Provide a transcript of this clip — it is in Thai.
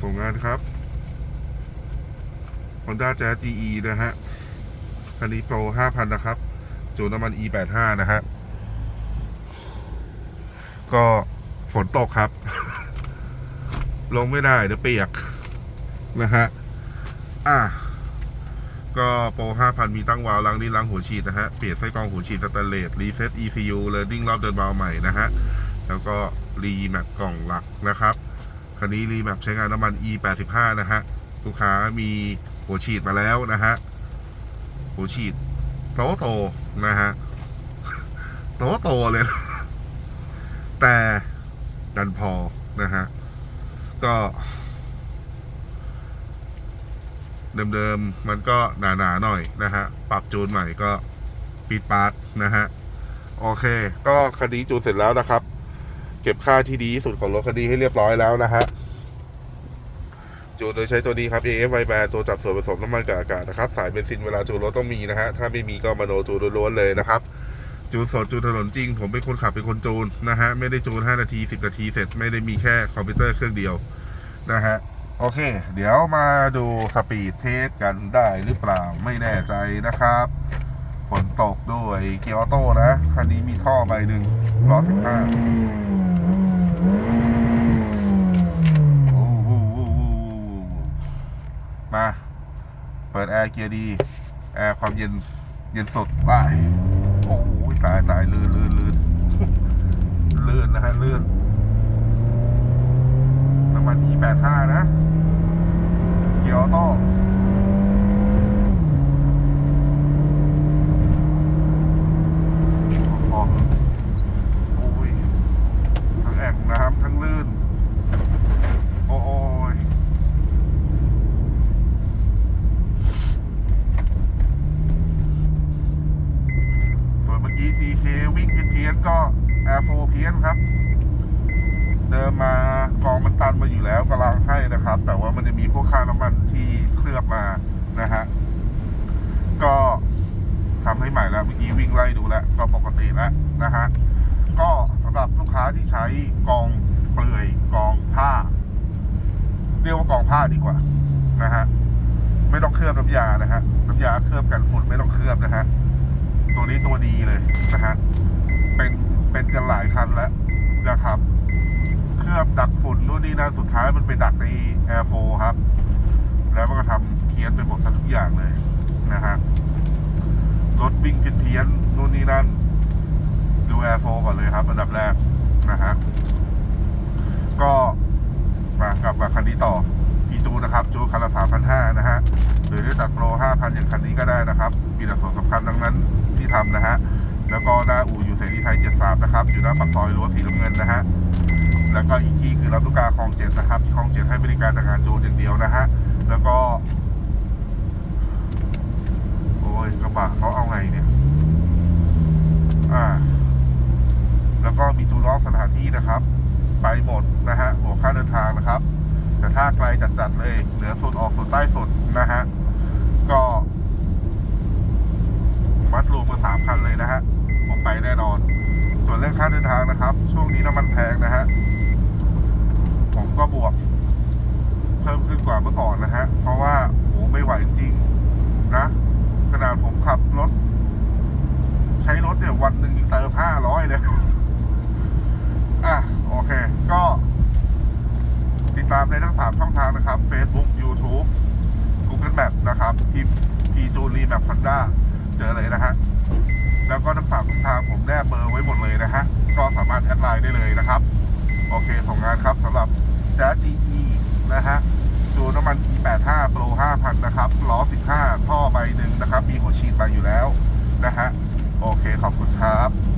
ส่งงานครับ Honda Jazz GE นะฮะ คันนี้โปร 5,000 นะครับ จูนน้ำมัน E85 นะฮะ ก็ฝนตกครับ ลงไม่ได้เดี๋ยวเปียก นะฮะ อะ ก็โปร 5,000 มีตั้งวาล์วล้างลิ้นล้างหัวฉีดนะฮะ เปลี่ยนไส้กรองหัวฉีดสแตนเลสรีเซ็ต ECU เล a ร์นิ่งรอบเดินวาล์วใหม่นะฮะ แล้วก็รีแมปกล่องหลักนะครับ คันนี้รีแมปใช้งานน้ำมัน E85 นะฮะ ลูกค้ามีหัวฉีดมาแล้วนะฮะ หัวฉีดโตโตนะฮะ โตโตเลยนะแต่ดันพอนะฮะ ก็ เดิมๆ มันก็หนาๆหน่อยนะฮะ ปรับจูนใหม่ก็ปีดปาร์ตนะฮะ โอเค ก็คดีจูนเสร็จแล้วนะครับ เก็บค่าที่ดีที่สุดของรถคันนี้ให้เรียบร้อยแล้วนะฮะจูนโดยใช้ตัวนี้ครับ AF i b a n ตัวจับส่วนผสมน้ำมันกับอากาศนะครับ สายเบนซินเวลาจูนรถต้องมีนะฮะ ถ้าไม่มีก็มโนจูนล้วนเลยนะครับ จูนสดจูนถนนจริง ผมเป็นคนขับเป็นคนจูนนะฮะ ไม่ได้จูน 5 นาที 10 นาทีเสร็จ ไม่ได้มีแค่คอมพิวเตอร์เครื่องเดียวนะฮะ โอเค เดี๋ยวมาดูสปีดเทสกันได้หรือเปล่าไม่แน่ใจนะครับฝนตกด้วยเกียร์ออโต้นะคันนี้มีท่อใบหนึ่งล้อสิบห้า มา เปิดแอร์เกียร์ดี แอร์ความเย็น เย็นสดไปโอ้ยตายตายลื่นลื่นลื่นลื่นนะฮะลื่นน้ำมัน E85 นะ เกียร์ออโต้ พอโอ้ย ทั้งแอ่งนะครับ ทั้งลื่น โอ้ย ส่วนเมื่อกี้ GK วิ่งเพี้ยนๆ ก็ Air 4เพี้ยนครับ เดิมมากองมันตันมาอยู่แล้วกำลังให้นะครับ แต่ว่ามันจะมีพวกค่าน้ำมันที่เคลือบมานะฮะ ก็ทำให้ใหม่แล้วเมื่อกี้วิ่งไล่ดูแล้ว ก็ปกติแล้วนะฮะ ก็สำหรับลูกค้าที่ใช้กองเปลือยกองผ้า เรียกว่ากองผ้าดีกว่านะฮะ ไม่ต้องเคลือบน้ำยานะฮะ น้ำยาเคลือบกันฝุ่นไม่ต้องเคลือบนะฮะ นี้ตัวดีเลยนะฮะ เป็นเป็นกันหลายคันแล้วนะครับ เคลือบดักฝุ่นนู่นนี่นั่นสุดท้ายมันไปดักใน Air 4ครับ แล้วมันก็ทำเพี้ยนไปหมดทุกอย่างเลยนะฮะ รถวิ่งเพี้ยนนู่นนี่นั่น ดู Air 4ก่อนเลยครับ อันดับแรกนะฮะ ก็มากลับมาคันนี้ต่อพีจูนะครับ จูคันละสามพันห้านะฮะ หรือจะจัดโปรห้าพันอย่างคันนี้ก็ได้นะครับ มีแต่ส่วนสำคัญทั้งนั้น ที่ทำนะฮะ แล้วก็หน้าอู่อยู่เสรีไทย 73 นะครับ อยู่หน้าปากซอยรั้วสีน้ำเงินนะฮะ แล้วก็อีกที่คือรับลูกกาคลองเจ็ดนะครับ ที่คลองเจ็ดให้บริการแต่งานจูนอย่างเดียวนะฮะ แล้วก็ โอ้ยกระบะเขาเอาไงเนี่ย อ่า แล้วก็มีจูนล็อกสถานที่นะครับ ไปหมดนะฮะหัวค่าเดินทางนะครับ แต่ถ้าไกลจัดๆเลย เหนือสุดออกสุดใต้สุดนะฮะ ก็มัดรวมกันสามคันเลยนะฮะออกไปแน่นอน ส่วนเรื่อง ค่าเดินทางนะครับ ช่วงนี้น้ำมันแพงนะฮะ ผมก็บวก เพิ่มขึ้นกว่าเมื่อก่อนนะฮะ เพราะว่าโหไม่ไหวจริงๆนะ ขนาดผมขับรถ ใช้รถเนี่ยวันหนึ่งเติมห้าร้อยเลย อะ โอเค ก็ ติดตามในทั้ง3ช่องทางนะครับ Facebook YouTube Google Map นะครับพีพีจูรีแมปพันด้าเจอเลยนะฮะ แล้วก็ทั้งสามช่องทาง ไลน์ได้เลยนะครับ โอเคส่งงานครับสำหรับจ้า GE นะฮะจูน้ำมัน E85 Pro 5,000 นะครับ ล้อ 15 ท่อใบหนึ่งนะครับ มีหัวฉีดใบอยู่แล้วนะฮะ โอเค ขอบคุณครับ